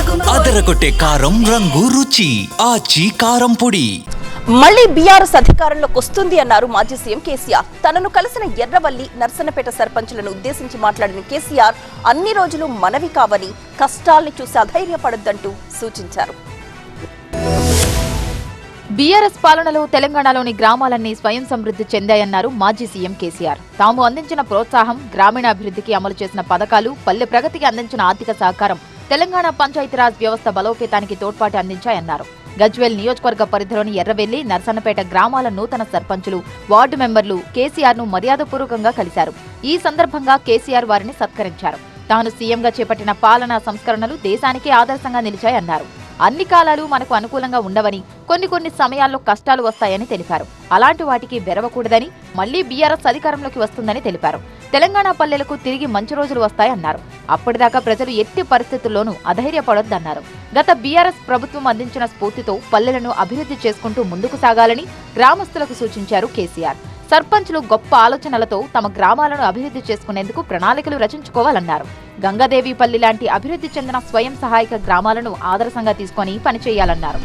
అదరగొట్టే కారం రంగు రుచి ఆచి కారం పొడి. మళ్ళీ బీఆర్ఎస్ అధికారంలోకి వస్తుంది అన్నారు మాజీ సీఎం కేసీఆర్. తనను కలిసిన ఎర్రవల్లి నర్సన్నపేట సర్పంచులను ఉద్దేశించి మాట్లాడిన కేసీఆర్ అన్ని రోజులు మనవి కావని కష్టాల్ని చూసి అధైర్యపడొద్దంటూ సూచించారు. బీఆర్ఎస్ పాలనలో తెలంగాణలోని గ్రామాలన్నీ స్వయం సమృద్ధి చెందాయన్నారు మాజీ సీఎం కేసీఆర్. తాము అందించిన ప్రోత్సాహం గ్రామీణాభివృద్ధికి అమలు చేసిన పథకాలు పల్లె ప్రగతికి అందించిన ఆర్థిక సహకారం తెలంగాణ పంచాయతీరాజ్ వ్యవస్థ బలోపేతానికి తోడ్పాటు అందించాయన్నారు. గజ్వేల్ నియోజకవర్గ పరిధిలోని ఎర్రవెల్లి నర్సన్నపేట గ్రామాల నూతన సర్పంచులు వార్డు మెంబర్లు కేసీఆర్ను మర్యాదపూర్వకంగా కలిశారు. ఈ సందర్భంగా కేసీఆర్ వారిని సత్కరించారు. తాను సీఎంగా చేపట్టిన పాలనా సంస్కరణలు దేశానికి ఆదర్శంగా నిలిచాయన్నారు. అన్ని కాలాలు మనకు అనుకూలంగా ఉండవని కొన్ని కొన్ని సమయాల్లో కష్టాలు వస్తాయని తెలిపారు. అలాంటి వాటికి బెరవకూడదని మళ్ళీ బీఆర్ఎస్ అధికారంలోకి వస్తుందని తెలిపారు. తెలంగాణ పల్లెలకు తిరిగి మంచి రోజులు వస్తాయన్నారు. అప్పటిదాకా ప్రజలు ఎట్టి పరిస్థితుల్లోనూ అధైర్యపడొద్దన్నారు. గత బీఆర్ఎస్ ప్రభుత్వం అందించిన స్ఫూర్తితో పల్లెలను అభివృద్ధి చేసుకుంటూ ముందుకు సాగాలని గ్రామస్తులకు సూచించారు కేసీఆర్. సర్పంచ్లు గొప్ప ఆలోచనలతో తమ గ్రామాలను అభివృద్ధి చేసుకునేందుకు ప్రణాళికలు రచించుకోవాలన్నారు. గంగాదేవిపల్లి లాంటి అభివృద్ధి చెందిన స్వయం సహాయక గ్రామాలను ఆదర్శంగా తీసుకొని పనిచేయాలన్నారు.